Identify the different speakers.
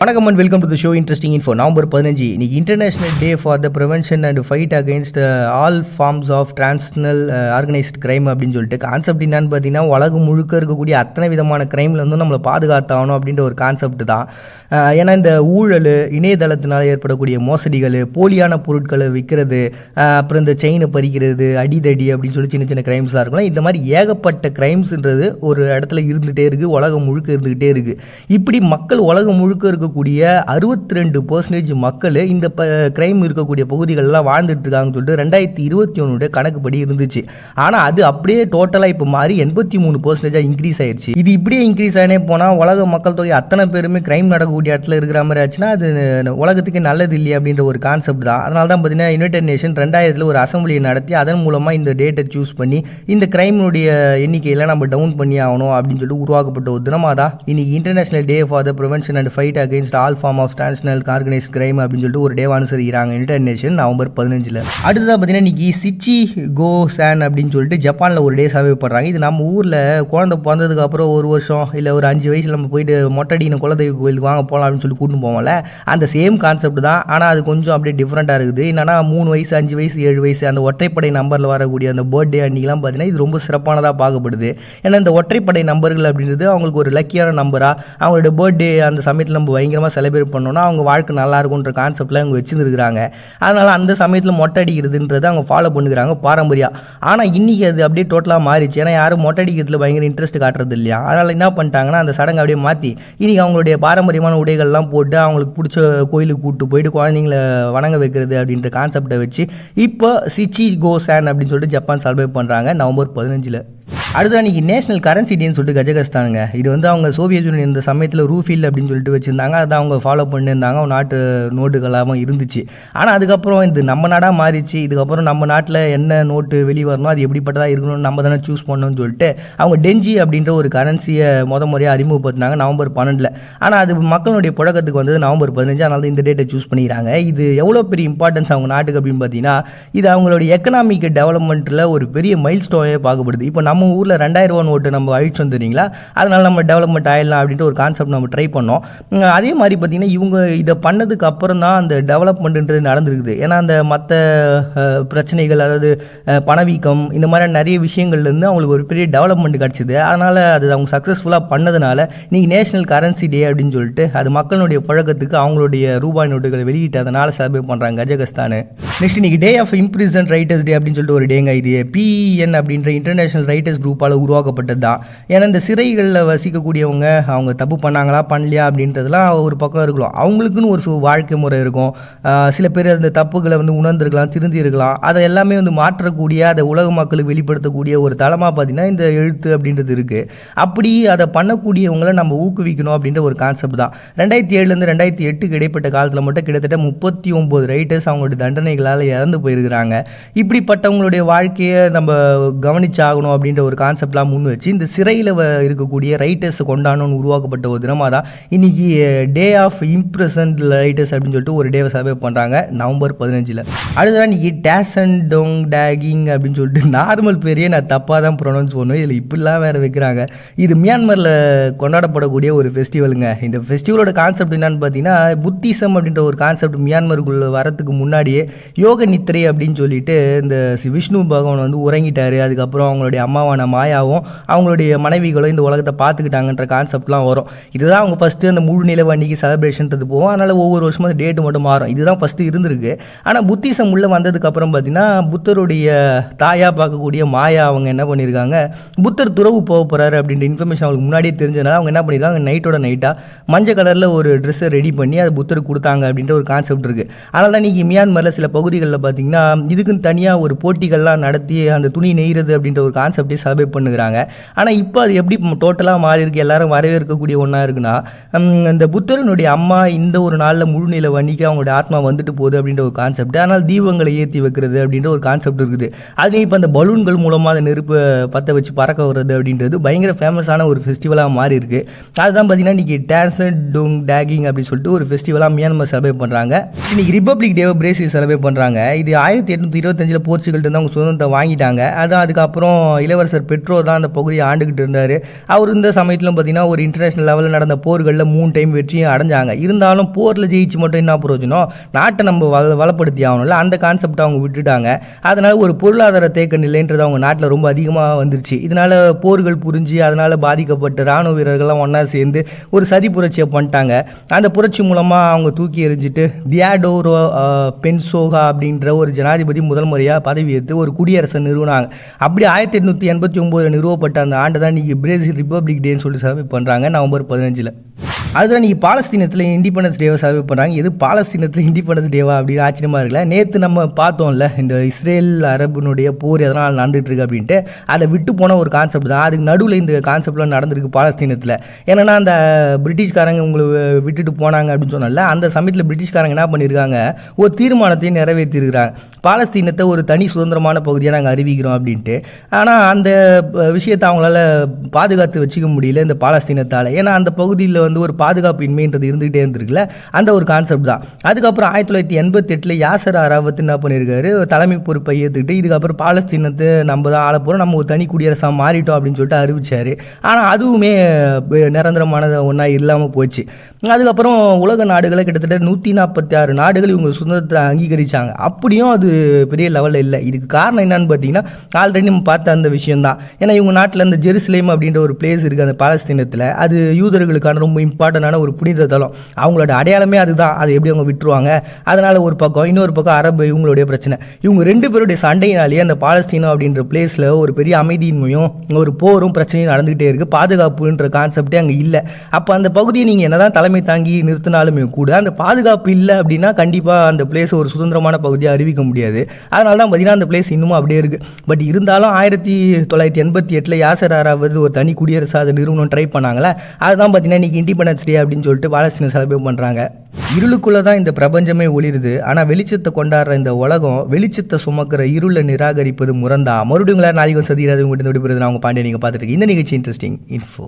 Speaker 1: வணக்கம் and welcome to the show interesting info November பதினஞ்சு இன்னைக்கு international day for the prevention and fight against all forms of transnational organised crime அப்படின்னு சொல்லிட்டு concept என்னன்னு பார்த்தீங்கன்னா உலகம் முழுக்க இருக்கக்கூடிய அத்தனை விதமான கிரைம்ல வந்து நம்மளை பாதுகாத்தாகணும் அப்படின்ற ஒரு கான்செப்ட் தான். ஏன்னா இந்த ஊழல் இணையதளத்தினால் ஏற்படக்கூடிய மோசடிகள் போலியான பொருட்களை விற்கிறது அப்புறம் இந்த செயினை பறிக்கிறது அடிதடி அப்படின்னு சொல்லி சின்ன சின்ன கிரைம்ஸ்லாம் இருக்கலாம் இந்த மாதிரி ஏகப்பட்ட கிரைம்ஸ்ன்றது ஒரு இடத்துல இருந்துகிட்டே இருக்குது உலகம் முழுக்க இருந்துக்கிட்டே இருக்குது இப்படி மக்கள் உலகம் முழுக்க இருக்க இருக்கக்கூடிய அறுபத்தி ரெண்டு பர்சன்டேஜ் மக்கள் இந்த ப கிரைம் இருக்கக்கூடிய பகுதிகளெலாம் வாழ்ந்துட்டு இருக்காங்கன்னு சொல்லிட்டு ரெண்டாயிரத்தி இருபத்தி ஒன்றுடைய கணக்குப்படி இருந்துச்சு. ஆனால் அது அப்படியே டோட்டலாக இப்போ மாறி எண்பத்தி மூணு பர்சன்டேஜாக இன்க்ரீஸ் ஆயிடுச்சு இது இப்படியே இன்க்ரீஸ் ஆனே போனால் உலக மக்கள் தொகை அத்தனை பேருமே கிரைம் நடக்கக்கூடிய இடத்துல இருக்கிற மாதிரி ஆச்சுன்னா அது உலகத்துக்கு நல்லது இல்லையா அப்படின்ற ஒரு கான்செப்ட் தான். அதனால தான் பார்த்தீங்கன்னா யுனைடெட் நேஷன் ரெண்டாயிரத்தில் ஒரு அசம்பிளியை நடத்தி அதன் மூலமாக இந்த டேட்டை சூஸ் பண்ணி இந்த கிரைமினுடைய எண்ணிக்கையில் நம்ம டவுன் பண்ணி ஆகணும் அப்படின்னு சொல்லிட்டு உருவாக்கப்பட்ட ஒரு தினமாக தான் இன்னைக்கு international day for the prevention and fight against all form of transnational organise crime அப்படின்னு சொல்லிட்டு ஒரு டேவ் அனுசரிக்கிறாங்க யுனைடெட் நேஷன் நவம்பர் பதினஞ்சில். அடுத்ததாக பார்த்தீங்கன்னா இன்னைக்கு சிச்சி கோ சேன் அப்படின்னு சொல்லிட்டு ஜப்பானில் ஒரு டே சர்வே பண்ணுறாங்க இது நம்ம ஊரில் குழந்தை பிறந்ததுக்கு அப்புறம் ஒரு வருஷம் இல்லை ஒரு அஞ்சு வயசில் நம்ம போயிட்டு மொட்டடின குலதெய்வ கோயிலுக்கு வாங்க போகலாம் அப்படின்னு சொல்லி கூட்டின்னு போவோம்ல. அந்த சேம் கான்செப்ட் தான். ஆனால் அது கொஞ்சம் அப்படியே டிஃப்ரெண்ட்டாக இருக்குது. என்னன்னா மூணு வயசு அஞ்சு வயசு ஏழு வயசு அந்த ஒற்றைப்படை நம்பரில் வரக்கூடிய அந்த பர்த்டே அன்றைக்கெலாம் பார்த்தீங்கன்னா இது ரொம்ப சிறப்பானதாக பார்க்கப்படுது. ஏன்னா இந்த ஒற்றைப்படை நம்பர்கள் அப்படின்றது அவங்களுக்கு ஒரு லக்கியான நம்பராக அவங்களோட பர்த்டே அந்த சமயத்தில் நம்ம பயங்கரமாக செலிப்ரேட் பண்ணோன்னா அவங்க வாழ்க்கை நல்லா இருக்கும்ன்ற கான்செப்டில் அவங்க வச்சுருந்துருக்காங்க அதனால் அந்த சமயத்தில் மொட்டை அடிக்கிறதுன்றதை அவங்க ஃபாலோ பண்ணுறாங்க பாரம்பரியம் ஆனால் இன்றைக்கி அது அப்படியே டோட்டலாக மாறிச்சு ஏன்னா யாரும் மொட்டை அடிக்கிறதுல பயங்கர இன்ட்ரெஸ்ட் காட்டுறது இல்லையா? அதனால் என்ன பண்ணிட்டாங்கன்னா அந்த சடங்கை அப்படியே மாற்றி இன்றைக்கி அவங்களுடைய பாரம்பரியமான உடைகள்லாம் போட்டு அவங்களுக்கு பிடிச்ச கோயிலுக்கு கூப்பிட்டு போயிட்டு குழந்தைங்கள வணங்க வைக்கிறது அப்படின்ற கான்செப்டை வச்சு இப்போ சிச்சி கோசான் அப்படின்னு சொல்லிட்டு ஜப்பான் செலிப்ரேட் பண்ணுறாங்க நவம்பர் பதினஞ்சில். அடுத்து அன்றைக்கி நேஷனல் கரன்சி டேன்னு சொல்லிட்டு கஜகஸ்தானுங்க. இது வந்து அவங்க சோவியத் யூனியன் இந்த சமயத்தில் ரூஃபில் அப்படின்னு சொல்லிட்டு வச்சுருந்தாங்க. அதை அவங்க ஃபாலோ பண்ணியிருந்தாங்க. அவங்க நாட்டு நோட்டுகளாகவும் இருந்துச்சு. ஆனால் அதுக்கப்புறம் இது நம்ம நாடாக மாறிச்சு. இதுக்கப்புறம் நம்ம நாட்டில் என்ன நோட்டு வெளியே வரணும் அது எப்படிப்பட்டதாக இருக்கணும்னு நம்ம தானே சூஸ் பண்ணணும்னு சொல்லிட்டு அவங்க டெஞ்சி அப்படின்ற ஒரு கரன்சியை முத முறையாக அறிமுகப்படுத்தினாங்க நவம்பர் பன்னெண்டில். ஆனால் அது மக்களுடைய புழக்கத்துக்கு வந்தது நவம்பர் பதினஞ்சு. அதனால தான் இந்த டேட்டை சூஸ் பண்ணிக்கிறாங்க. இது எவ்வளோ பெரிய இம்பார்ட்டன்ஸ் அவங்க நாட்டுக்கு அப்படின்னு பார்த்தீங்கன்னா இது அவங்களுடைய எக்கனாமிக் டெவலப்மெண்ட்டில் ஒரு பெரிய மைல் ஸ்டோனே பார்க்கப்படுது. இப்போ நம்ம ஊரில் ரெண்டாயிரம் ரூபா நோட்டு நம்ம அழிச்சு வந்துடுறீங்களா அதனால் நம்ம டெவலப்மெண்ட் ஆயிடலாம் அப்படின்ட்டு ஒரு கான்செப்ட் நம்ம ட்ரை பண்ணோம். அதே மாதிரி பார்த்தீங்கன்னா இவங்க இதை பண்ணதுக்கு அப்புறம் தான் அந்த டெவலப்மெண்ட்டுன்றது நடந்திருக்குது. ஏன்னா அந்த மற்ற பிரச்சனைகள் அதாவது பணவீக்கம் இந்த மாதிரி நிறைய விஷயங்கள்லேருந்து அவங்களுக்கு ஒரு பெரிய டெவலப்மெண்ட் கிடச்சிது. அதனால் அது அவங்க சக்ஸஸ்ஃபுல்லாக பண்ணதுனால இன்றைக்கி நேஷனல் கரன்சி டே அப்படின்னு சொல்லிட்டு அது மக்களுடைய பழக்கத்துக்கு அவங்களுடைய ரூபாய் நோட்டுகளை வெளியிட்டதுனால செலிப்ரேட் பண்ணுறாங்க கஜகஸ்தான். நெக்ஸ்ட் இன்னைக்கு day of imprisoned writers day அப்படின்னு சொல்லிட்டு ஒரு டேங்க இது. பிஎன் அப்படின்ற இன்டர்நேஷனல் ரைட்டர்ஸ் குரூப்பால் உருவாக்கப்பட்டது? தான் ஏன்னா இந்த சிறைகளில் வசிக்கக்கூடியவங்க அவங்க தப்பு பண்ணாங்களா பண்ணலையா அப்படின்றதுலாம் ஒரு பக்கம் இருக்கலாம். அவங்களுக்குன்னு ஒரு சு வாழ்க்கை முறை இருக்கும். சில பேர் அந்த தப்புகளை வந்து உணர்ந்திருக்கலாம் திருந்தி இருக்கலாம் அதை எல்லாமே வந்து மாற்றக்கூடிய அதை உலக மக்களுக்கு வெளிப்படுத்தக்கூடிய ஒரு தளமாக பார்த்தீங்கன்னா இந்த எழுத்து அப்படின்றது இருக்குது அப்படி அதை பண்ணக்கூடியவங்களை நம்ம ஊக்குவிக்கணும் அப்படின்ற ஒரு கான்செப்ட் தான். ரெண்டாயிரத்தி ஏழுலேருந்து ரெண்டாயிரத்தி எட்டுக்கு இடைப்பட்ட காலத்தில் மட்டும் கிட்டத்தட்ட முப்பத்தி ஒம்பது ரைட்டர்ஸ் அவங்களுடைய தண்டனைகளால் இறந்து போயிருக்கிறாங்க. இப்படிப்பட்டவங்களுடைய வாழ்க்கையை நம்ம கவனிச்சாகணும் அப்படின்ற ஒரு கான்செப்ட்லாம் முன் வச்சு இந்த சிறையில் இருக்கக்கூடிய ரைட்டர்ஸை கொண்டாடணும்னு உருவாக்கப்பட்ட ஒரு தினமாக தான் இன்னைக்கு டே ஆஃப் இம்ப்ரெசன்ட் ரைட்டர்ஸ் அப்படின்னு சொல்லிட்டு ஒரு டேவை சர்வே பண்ணுறாங்க நவம்பர் பதினஞ்சில். அடுத்ததான் இன்றைக்கி டேஸ் அண்ட் டோங் டேகிங் அப்படின்னு சொல்லிட்டு நார்மல் பேரையே நான் தப்பாக தான் ப்ரொனவுன்ஸ் பண்ணுவேன். இதில் இப்படிலாம் வேறு வைக்கிறாங்க. இது மியான்மரில் கொண்டாடப்படக்கூடிய ஒரு ஃபெஸ்டிவலுங்க இந்த ஃபெஸ்டிவலோட கான்செப்ட் என்னன்னு பார்த்தீங்கன்னா புத்திசம் அப்படின்ற ஒரு கான்செப்ட் மியான்மருக்குள்ளே வரத்துக்கு முன்னாடியே யோக நித்திரை அப்படின்னு சொல்லிட்டு இந்த விஷ்ணு பகவான் வந்து உறங்கிட்டார். அதுக்கப்புறம் அவங்களுடைய அம்மாவான மாயாவும் அவங்களுடைய மனைவிகளும் இந்த உலகத்தை பார்த்துக்கிட்டாங்கன்ற கான்செப்ட்லாம் வரும். இதுதான் அவங்க ஃபஸ்ட்டு அந்த முழு நிலவு அன்றைக்கி செலிப்ரேஷன்றது போகும். அதனால் ஒவ்வொரு வருஷமும் அந்த டேட்டு மட்டும் மாறும். இதுதான் ஃபஸ்ட்டு இருந்திருக்கு. ஆனால் புத்திசம் உள்ளே வந்ததுக்கப்புறம் பார்த்தீங்கன்னா புத்தருடைய தாயாக பார்க்கக்கூடிய மாயா அவங்க என்ன பண்ணியிருக்காங்க புத்தர் துறவு போக போகிறாரு அப்படின்ற இன்ஃபர்மேஷன் அவங்களுக்கு முன்னாடியே தெரிஞ்சதுனால அவங்க என்ன பண்ணியிருக்காங்க நைட்டோட நைட்டாக மஞ்சள் கலரில் ஒரு ட்ரெஸ்ஸை ரெடி பண்ணி அதை புத்தருக்கு கொடுத்தாங்க அப்படின்ற ஒரு கான்செப்ட் இருக்குது அதனால தான் இன்றைக்கி மியான்மரில் சில பகுதிகளில் பார்த்தீங்கன்னா இதுக்குன்னு தனியாக ஒரு போட்டிகள்லாம் நடத்தி அந்த துணி நெய்கிறது அப்படின்ற ஒரு கான்செப்டே செலிப்ரேட் பண்ணுகிறாங்க. ஆனால் இப்போ அது எப்படி டோட்டலாக மாறி இருக்கு எல்லாரும் வரவேற்கக்கூடிய ஒன்றா இருக்குன்னா இந்த புத்தரனுடைய அம்மா இந்த ஒரு நாளில் முழுநிலை வன்னிக்கு அவங்களுடைய ஆத்மா வந்துட்டு போகுது அப்படின்ற ஒரு கான்செப்ட் ஆனால் தீபங்களை ஏற்றி வைக்கிறது அப்படின்ற ஒரு கான்செப்ட் இருக்குது. அதுலேயும் இப்போ அந்த பலூன்கள் மூலமாக அந்த நெருப்பு பற்ற வச்சு பறக்க வர்றது அப்படின்றது பயங்கர ஃபேமஸான ஒரு ஃபெஸ்டிவலாக மாறி இருக்கு. அதுதான் பார்த்தீங்கன்னா இன்றைக்கி டான்ஸ் டோங் டேகிங் அப்படின்னு சொல்லிட்டு ஒரு ஃபெஸ்டிவலாக மியான்மர் செலிப்ரேட் பண்ணுறாங்க இன்றைக்கி ரிப்பப்ளிக் டே பிரேசில் செலிப்ரேட் பண்ணுறாங்க இது ஆயிரத்தி எட்நூற்றி இருபத்தஞ்சில் போர்ச்சுகல்ட்டு அவங்க சுதந்திரத்தை வாங்கிட்டாங்க. அதுதான் அதுக்கப்புறம் இளவரசர் பெட்ரோ தான் அந்த பகுதியை ஆண்டுகிட்டு இருந்தார். அவர் இந்த சமயத்தில் பார்த்தீங்கன்னா ஒரு இன்டர்நேஷனல் லெவலில் நடந்த போர்களில் மூணு டைம் வெற்றியும் அடைஞ்சாங்க. இருந்தாலும் போரில் ஜெயிச்சு மட்டும் என்ன பிரயோஜனம்? நாட்டை நம்ம வள வளப்படுத்தி ஆகணும்ல. அந்த கான்செப்டை அவங்க விட்டுட்டாங்க. அதனால் ஒரு பொருளாதார தேக்க நிலைன்றது அவங்க நாட்டில் ரொம்ப அதிகமாக வந்துருச்சு. இதனால் போர்கள் புரிஞ்சு அதனால் பாதிக்கப்பட்ட ராணுவ வீரர்கள்லாம் ஒன்றா சேர்ந்து ஒரு சதி புரட்சியை பண்ணிட்டாங்க. அந்த புரட்சி மூலமாக அவங்க தூக்கி எறிஞ்சிட்டு தியாடோரோ பென்சோகா அப்படின்ற ஒரு ஜனாதிபதி முதல் முறையாக பதவி ஏற்று ஒரு குடியரசை நிறுவனாங்க. அப்படி ஆயிரத்தி எட்நூற்றி எண்பத்தி ஒம்போதில் நிறுவப்பட்ட அந்த ஆண்டு தான் இன்றைக்கி பிரேசில் ரிப்பப்ளிக் டேன்னு சொல்லி செலிப்ரேட் பண்ணுறாங்க நவம்பர் பதினஞ்சில். அதில் இன்றைக்கி பாலஸ்தீனத்தில் இண்டிபெண்டன்ஸ் டேவை செலிப்ரேட் பண்ணுறாங்க எது பாலஸ்தீனத்தில் இண்டிபெண்டன்ஸ் டேவா அப்படின்னு ஆச்சரியமாக இருக்குல்ல. நேற்று நம்ம பார்த்தோம்ல இந்த இஸ்ரேல் அரபுனுடைய போர் எதனால் நடந்துகிட்ருக்கு அப்படின்ட்டு அதை விட்டு போன ஒரு கான்செப்ட் தான். அதுக்கு நடுவில் இந்த கான்செப்ட்லாம் நடந்திருக்கு பாலஸ்தீனத்தில். என்னென்னா அந்த பிரிட்டிஷ்காரங்க உங்களை விட்டுட்டு போனாங்க அப்படின்னு சொன்னால அந்த சமயத்தில் பிரிட்டிஷ்காரங்க என்ன பண்ணியிருக்காங்க ஒரு தீர்மானத்தையும் நிறைவேற்றிருக்கிறாங்க. பாலஸ்தீனத்தை ஒரு தனி சுதந்திரமான பகுதியாக நாங்கள் அறிவிக்கிறோம் அப்படின்ட்டு. ஆனால் அந்த விஷயத்தை அவங்களால பாதுகாத்து வச்சுக்க முடியல இந்த பாலஸ்தீனத்தால். ஏன்னா அந்த பகுதியில் வந்து ஒரு பாதுகாப்பு இன்மைன்றது இருந்துகிட்டே இருந்திருக்குல்ல? அந்த ஒரு கான்செப்ட் தான். அதுக்கப்புறம் ஆயிரத்தி தொள்ளாயிரத்தி எண்பத்தெட்டில் யாசர் அராவத் என்ன பண்ணியிருக்காரு தலைமை பொறுப்பை ஏற்றுக்கிட்டு இதுக்கப்புறம் பாலஸ்தீனத்தை நம்ம தான் ஆள போகிறோம் நம்ம ஒரு தனி குடியரசாக மாறிட்டோம் அப்படின்னு சொல்லிட்டு அறிவிச்சார். ஆனால் அதுவுமே நிரந்தரமானது ஒன்றா இல்லாமல் போச்சு. அதுக்கப்புறம் உலக நாடுகளை கிட்டத்தட்ட நூற்றி நாற்பத்தி ஆறு நாடுகள் இவங்க சுதந்திரத்தை அங்கீகரிச்சாங்க. அப்படியும் அது பெரிய லெவலில் இல்லை. இதுக்கு காரணம் என்னன்னு பார்த்தீங்கன்னா ஆல்ரெடி நம்ம பார்த்த அந்த விஷயம்தான். ஏன்னா இவங்க நாட்டில் அந்த ஜெருசலேம் அப்படின்ற ஒரு பிளேஸ் இருக்குது அந்த பாலஸ்தீனத்தில். அது யூதர்களுக்கான ரொம்ப இம்பார்ட்டண்டான ஒரு புனித தலம். அவங்களோட அடையாளமே அதுதான். அதை எப்படி அவங்க விட்டுருவாங்க? அதனால் ஒரு பக்கம் இன்னொரு பக்கம் அரபு இவங்களுடைய பிரச்சனை. இவங்க ரெண்டு பேருடைய சண்டையினாலேயே அந்த பாலஸ்தீனம் அப்படின்ற பிளேஸில் ஒரு பெரிய அமைதியின்மையும் ஒரு போரும் பிரச்சனையும் நடந்துகிட்டே இருக்குது பாதுகாப்புன்ற கான்செப்டே அங்கே இல்லை. அப்போ அந்த பகுதியை நீங்கள் என்னதான் தலைமை தாங்கி நிறுத்தினாலுமே கூட அந்த பாதுகாப்பு இல்லை அப்படின்னா கண்டிப்பாக அந்த பிளேஸ் ஒரு சுதந்திரமான பகுதியாக அறிவிக்க முடியாது. அதனால தான் பார்த்தீங்கன்னா அந்த பிளேஸ் இன்னமும் அப்படியே இருக்குது பட் இருந்தாலும் ஆயிரத்தி தொள்ளாயிரத்தி எண்பத்தி எட்டில் யாசர் ஆறாவது ஒரு தனி குடியரசு அதை நிறுவனம் ட்ரை பண்ணாங்களே அதுதான் பார்த்தீங்கன்னா இன்றைக்கி இண்டிபெண்டன்ஸ் டே அப்படின்னு சொல்லிட்டு பாலஸ்தீன செலிப்ரேட் பண்ணுறாங்க இருளுக்குள்ளே தான் இந்த பிரபஞ்சமே ஒளிருது. ஆனால் வெளிச்சத்தை கொண்டாடுற இந்த உலகம் வெளிச்சத்தை சுமக்கிற இருளை நிராகரிப்பது முரந்தா மறுபடியும் நாளைக்கு சதிராது உங்கள்கிட்ட விடுபடுறது நான் உங்கள் பாண்டிய நீங்கள் பார்த்துட்டு இந்த நிகழ்ச்சி இன்ட்ரெஸ்டிங் இன்ஃபோ